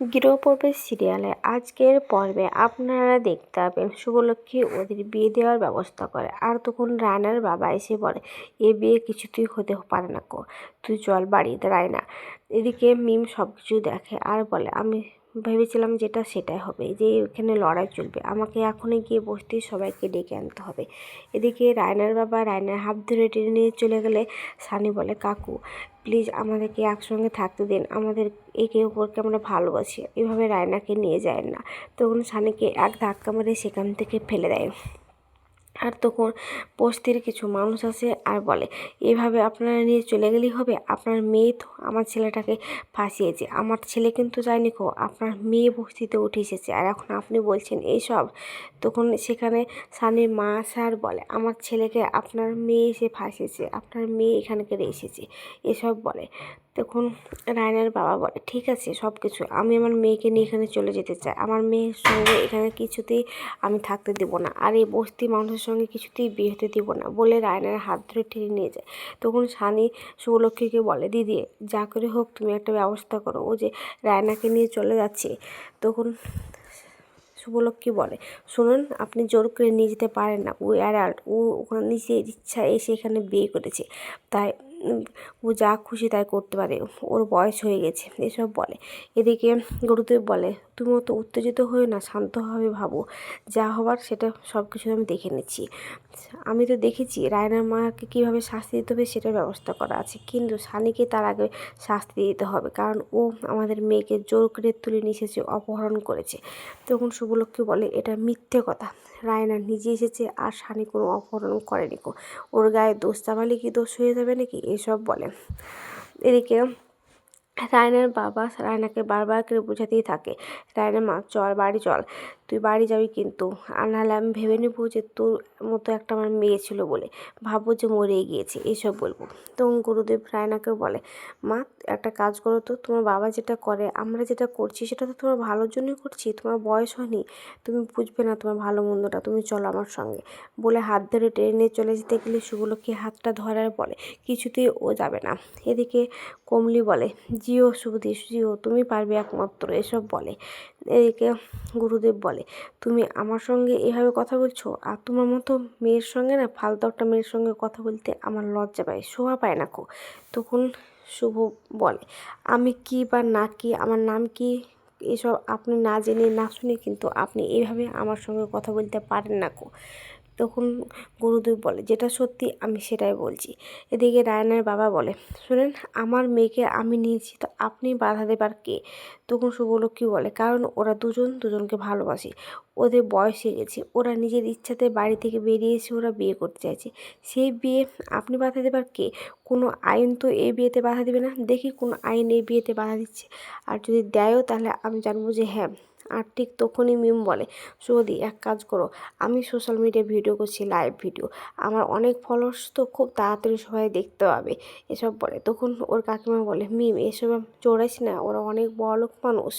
গৃহপর্বের সিরিয়ালে। আজকের পর্বে আপনারা দেখতে পাবেন শুভলক্ষ্মী ওদের বিয়ে দেওয়ার ব্যবস্থা করে। আর তখন রায়নার বাবা এসে বলে, এ বিয়ে কিছুতেই হতে পারে না কো তুই চল বাড়িতে, রায়না। এদিকে মিম সব কিছু দেখে আর বলে, আমি ভেবেছিলাম যেটা সেটাই হবে, যে এখানে লড়াই চলবে। আমাকে এখনই গিয়ে বসতে সবাইকে ডেকে আনতে হবে। এদিকে রায়নার বাবা রায়নার হাত ধরে টেনে নিয়ে চলে গেলে সানি বলে, কাকু প্লিজ আমাদেরকে একসঙ্গে থাকতে দিন। আমাদের একে অপরকে আমরা ভালোবাসি। এভাবে রায়নাকে নিয়ে যায় না। তখন সানিকে এক ধাক্কা মেরে সেখান থেকে ফেলে দেয়। আর তখন বস্তির কিছু মানুষ আসে আর বলে, এভাবে আপনারা নিয়ে চলে গেলেই হবে? আপনার মেয়ে তো আমার ছেলেটাকে ফাঁসিয়েছে। আমার ছেলে কিন্তু যায়নি কো, আপনার মেয়ে বস্তিতে উঠে এসেছে। আর এখন আপনি বলছেন এইসব? তখন সেখানে সানির মা স্যার বলে, আমার ছেলেকে আপনার মেয়ে এসে ফাঁসিয়েছে। আপনার মেয়ে এখানে করে এসেছে। এসব বলে। তখন রায়নার বাবা বলে, ঠিক আছে সব কিছু আমি আমার মেয়েকে নিয়ে এখানে চলে যেতে চাই। আমার মেয়ের সঙ্গে এখানে কিছুতেই আমি থাকতে দেবো না। আর এই বস্তি মানুষের সঙ্গে কিছুতেই বিয়ে হতে দেবো না, বলে রায়নার হাত ধরে টেনে নিয়ে যায়। তখন সানি শুভলক্ষ্মীকে বলে, দিদি, যা করে হোক, তুমি একটা ব্যবস্থা করো। ও যে রায়নাকে নিয়ে চলে যাচ্ছে। তখন শুভলক্ষ্মী বলে, শুনুন, আপনি জোর করে নিয়ে যেতে পারেন না। ও অ্যাডাল্ট। ও ওখানে নিজের ইচ্ছা এসে এখানে বিয়ে করেছে। তাই ও যা খুশি তাই করতে পারে। ওর বয়স হয়ে গেছে, এসব বলে। এদিকে গুরুদেব বলে তুমি অত উত্তেজিত হয়ে না, শান্তভাবে ভাবো। যা হবার সেটা সব কিছু আমি দেখে নিচ্ছি। আমি তো দেখেছি রায়নার মাকে কীভাবে শাস্তি দিতে হবে সেটার ব্যবস্থা করা আছে। কিন্তু সানিকে তার আগে শাস্তি দিতে হবে, কারণ ও আমাদের মেয়েকে জোর করে তুলে নিয়ে এসেছে, অপহরণ করেছে। তখন শুভলক্ষ্মী বলে, এটা মিথ্যে কথা। রায়না নিজে এসেছে আর সানি কোনো অপহরণ করেনি ওর গায়ে দোষ চাপালে কি দোষ হয়ে যাবে নাকি? এসব বলে। এদিকে রায়নার বাবা রায়নাকে বারবার করে বোঝাতেই থাকে, রায়না মা, চল, বাড়ি চল। তুই বাড়ি যাবি কিন্তু। আর নাহলে আমি ভেবে নেব যে তোর মতো একটা আমার মেয়ে ছিল বলে। ভাববো যে মরে গিয়েছে, এসব বলব। তখন গুরুদেব রায়নাকেও বলে, মা, একটা কাজ করো তো, তোমার বাবা যেটা করে, আমরা যেটা করছি সেটা তো তোমার ভালোর জন্যই করছি, তোমার বয়স হয়নি। তুমি বুঝবে না তোমার ভালো মন্দটা, তুমি চলো আমার সঙ্গে। বলে হাত ধরে ট্রেনে চলে যেতে গেলে শুভলক্ষ্মী হাতটা ধরার বলে কিছুতেই ও যাবে না। এদিকে কমলি বলে জিও শুভদীপ জিও তুমি পারবে একমাত্র, এসব বলে। এদিকে গুরুদেব বলে, তুমি আমার সঙ্গে এভাবে কথা বলছো? আর তোমার মতো মেয়ের সঙ্গে না, ফালতু একটা মেয়ের সঙ্গে কথা বলতে আমার লজ্জা পায়, শোভা পায় না কো। তখন শুভ বলে, আমি কি বা না কি, আমার নাম কি? এসব আপনি না জেনে, না শুনে কিন্তু আপনি এইভাবে আমার সঙ্গে কথা বলতে পারেন না কো। তখন গুরুদেব বলে, যেটা সত্যি আমি সেটাই বলছি। এদিকে রায়নার বাবা বলে, শুনেন, আমার মেয়েকে আমি নিয়েছি, তো আপনি বাধা দেবার কে? তখন শুভলক্ষ্মী বলে, কারণ ওরা দুজন দুজনকে ভালোবাসে, ওদের বয়স হয়ে গেছে, ওরা নিজের ইচ্ছাতে বাড়ি থেকে বেরিয়ে এসে ওরা বিয়ে করতে চাইছে। সেই বিয়ে আপনি বাধা দেবার কে? কোনো আইন তো এই বিয়েতে বাধা দেবে না? দেখি কোনো আইন এই বিয়েতে বাধা দিচ্ছে। আর যদি দেয়ও, তাহলে আমি জানব যে হ্যাঁ আর ঠিক তখনই মিম বলে সৌদি এক কাজ করো। আমি সোশ্যাল মিডিয়ায় ভিডিও করছি লাইভ ভিডিও আমার অনেক ফলোয়ার্স তো খুব তাড়াতাড়ি সবাই দেখতে পাবে। এসব বলে। তখন ওর কাকিমা বলে, মিম, এসব চড়াইস না, ওরা অনেক বড়লোক মানুষ।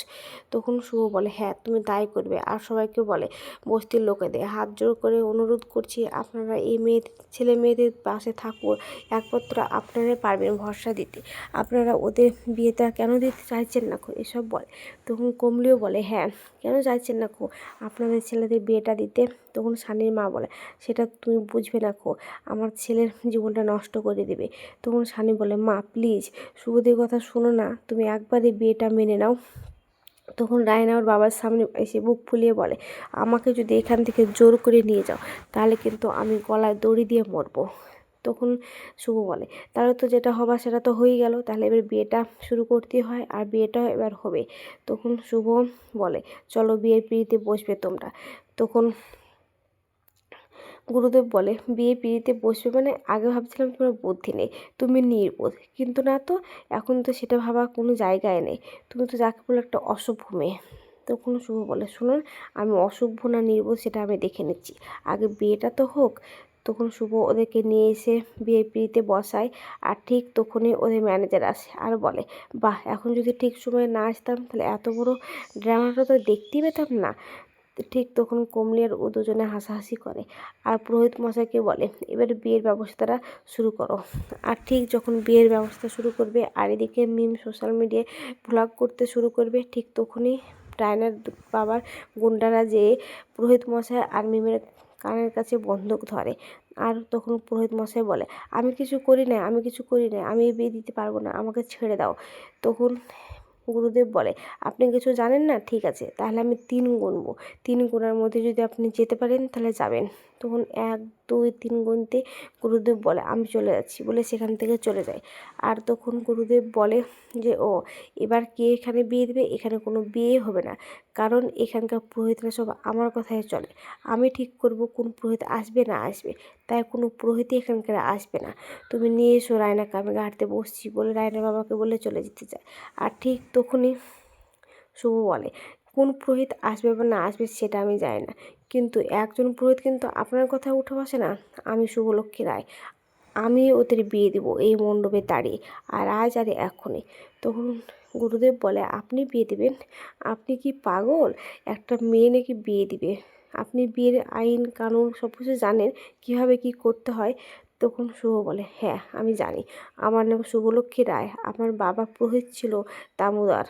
তখন শুভ বলে হ্যাঁ তুমি তাই করবে। আর সবাইকে বলে, বস্তির লোকেদের, হাত জোর করে অনুরোধ করছি, আপনারা এই মেয়ে ছেলে মেয়েদের পাশে থাকুন। একমাত্র আপনারা পারবেন ভরসা দিতে। আপনারা ওদের বিয়েটা কেন দিতে চাইছেন না? এসব বলে। তখন কমলিও বলে হ্যাঁ কেন চাইছেন না কো? আপনাদের ছেলেদের বিয়েটা দিতে? তখন সানির মা বলে, সেটা তুমি বুঝবে না কো। আমার ছেলের জীবনটা নষ্ট করে দেবে। তখন সানি বলে, মা প্লিজ শুভদের কথা শোনো না। তুমি একবারই বিয়েটা মেনে নাও। তখন রায়না ওর বাবার সামনে এসে বুক ফুলিয়ে বলে, আমাকে যদি এখান থেকে জোর করে নিয়ে যাও, তাহলে কিন্তু আমি গলায় দড়ি দিয়ে মরবো। তখন শুভ বলে। তাহলে তো যেটা হবার সেটা তো হয়েই গেল। তাহলে এবার বিয়েটা শুরু করতে হয় আর বিয়েটাও এবার হবে। তখন শুভ বলে, চলো বিয়ের পিড়িতে বসবে তোমরা। তখন গুরুদেব বলে বিয়ে পিড়িতে বসবে মানে আগে ভাবছিলাম তোমার বুদ্ধি নেই। তুমি নির্বোধ। কিন্তু না তো, এখন তো সেটা ভাবা কোনো জায়গায় নেই। তুমি তো যাকে বলে একটা অসভ্য মেয়ে। তখন শুভ বলে, শুনুন, আমি অসভ্য না নির্বোধ সেটা আমি দেখে নিচ্ছি। আগে বিয়েটা তো হোক তখন শুভ ওদেরকে নিয়ে এসে বিয়েপিতে বসায় আর ঠিক তখনই ওদের ম্যানেজার আসে আর বলে, বাহ, এখন যদি ঠিক সময়ে না আসতাম, তাহলে এত বড় ড্রামাটা তো দেখতেই পেতাম না। ঠিক তখন কমলি আর ও দুজনে হাসাহাসি করে আর পুরোহিত মশাইকে বলে, এবার বিয়ের ব্যবস্থাটা শুরু করো। আর ঠিক যখন বিয়ের ব্যবস্থা শুরু করবে আর এদিকে মিম সোশ্যাল মিডিয়ায় ভ্লগ করতে শুরু করবে, ঠিক তখনই রায়নার বাবার গুন্ডারা যেয়ে পুরোহিত মশাই আর মিমের কানের কাছে বন্দুক ধরে। আর তখন পুরোহিত মশাই বলে, আমি কিছু করি না আমি কিছু করি না আমি বিয়ে দিতে পারব না, আমাকে ছেড়ে দাও। তখন গুরুদেব বলে, আপনি কিছু জানেন না? ঠিক আছে, তাহলে আমি তিন গুনবো। তিন গুনার মধ্যে যদি আপনি যেতে পারেন, তাহলে যাবেন। তখন এক, দুই, তিন গুনতে গুরুদেব বলে, আমি চলে যাচ্ছি বলে সেখান থেকে চলে যায়। আর তখন গুরুদেব বলে যে, ও, এবার কে এখানে বিয়ে দেবে? এখানে কোনো বিয়ে হবে না। কারণ এখানকার পুরোহিতরা সব আমার কথায় চলে। আমি ঠিক করব কোন পুরোহিত আসবে না আসবে। তাই কোনো পুরোহিতই এখানকার আসবে না। তুমি নিয়ে এসো রায়নাকে, আমি গাড়িতে বসছি বলে রায়না বাবাকে বলে চলে যেতে চায়। আর ঠিক তখনই শুভ বলে কোন পুরোহিত আসবে বা না আসবে সেটা আমি জানি না। কিন্তু একজন পুরোহিত কিন্তু আপনার কথা উঠে বসে না, আমি শুভলক্ষ্মী রায়। আমি ওদের বিয়ে দেব এই মণ্ডপে দাঁড়িয়ে। আর আজ আর এখনই তখন গুরুদেব বলে, আপনি বিয়ে দেবেন? আপনি কি পাগল? একটা মেয়ে নাকি বিয়ে দিবে? আপনি বিয়ের আইন, কানুন সব কিছু জানেন, কীভাবে কী করতে হয়? তখন শুভ বলে হ্যাঁ আমি জানি। আমার নাম শুভলক্ষ্মী রায়। আমার বাবা পুরোহিত ছিল দামোদর।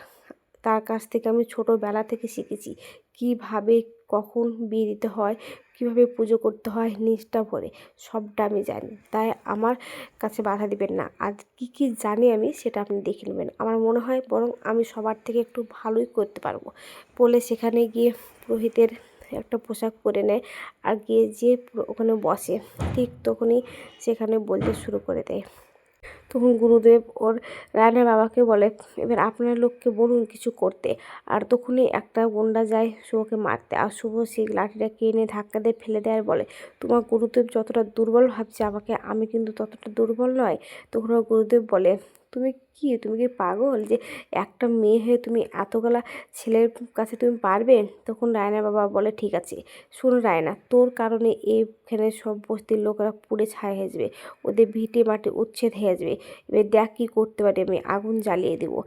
তার কাছ থেকে আমি ছোটোবেলা থেকে শিখেছি। কীভাবে কখন বিয়ে দিতে হয়, কীভাবে পুজো করতে হয়, নিষ্ঠা ভরে সবটা আমি জানি। তাই আমার কাছে বাধা দিবেন না। আর কী কী জানি আমি সেটা আপনি দেখে নেবেন। আমার মনে হয় বরং আমি সবার থেকে একটু ভালোই করতে পারব। বলে সেখানে গিয়ে পুরোহিতের একটা পোশাক পরে নেয় আর গিয়ে যে ওখানে বসে, ঠিক তখনই সেখানে বলতে শুরু করে দেয়। তখন গুরুদেব ওর রায়নের বাবাকে বলে, এবার আপনার লোককে বলুন কিছু করতে। আর তখনই একটা গুন্ডা যায় শুভকে মারতে। আর শুভ সেই লাঠিটা এনে ধাক্কা দিয়ে ফেলে দেয় আর বলে, তোমার গুরুদেব যতটা দুর্বল ভাবছে আমাকে, আমি কিন্তু ততটা দুর্বল নয়। তখন গুরুদেব বলে তুমি কি? তুমি কি পাগল যে একটা মেয়ে হয়ে তুমি এতগুলা ছেলের কাছে তুমি পারবে? তখন রায়নার বাবা বলে, ঠিক আছে, শোন রায়না, তোর কারণে এইখানে সব বস্তির লোকেরা পুড়ে ছাই হয়ে যাবে, ওদের ভিটে মাটি উচ্ছেদ হয়ে যাবে। এবার দেখ কী করতে পারি আমি, আগুন জ্বালিয়ে দেবো।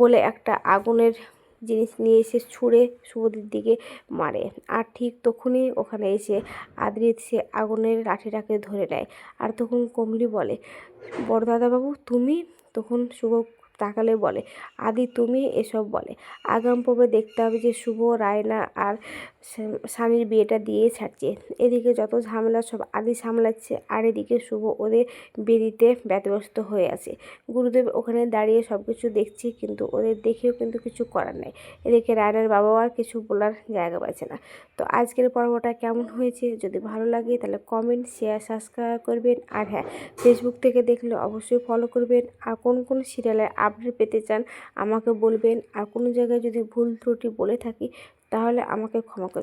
বলে একটা আগুনের জিনিস নিয়ে এসে ছুঁড়ে শুভদের দিকে মারে। আর ঠিক তখনই ওখানে এসে আদ্রিত সে আগুনের লাঠিটাকে ধরে নেয়। আর তখন কমলি বলে বড় দাদাবাবু তুমি তখন শুভ তাকালে বলে, আদি, তুমি এসব বলে। আগাম পর্বে দেখতে হবে যে শুভ, রায়না আর স্বামীর বিয়েটা দিয়ে ছাড়ছে। এদিকে যত ঝামেলা সব আদি সামলাচ্ছে, আর এদিকে শুভ ওদের বেরিতে ব্যতব্যস্ত হয়ে আছে। গুরুদেব ওখানে দাঁড়িয়ে সব কিছু দেখছে, কিন্তু ওদের দেখেও কিন্তু কিছু করার নেই। এদিকে রায়নার বাবাও আর কিছু বলার জায়গা পাচ্ছে না। তো আজকের পর্বটা কেমন হয়েছে? যদি ভালো লাগে তাহলে কমেন্ট শেয়ার সাবস্ক্রাইব করবেন। আর হ্যাঁ ফেসবুক থেকে দেখলে অবশ্যই ফলো করবেন। আর কোন কোন সিরিয়ালের আপডেট পেতে চান আমাকে বলবেন। আর কোনো জায়গায় যদি ভুল ত্রুটি বলে থাকি তাহলে আমাকে ক্ষমা করবেন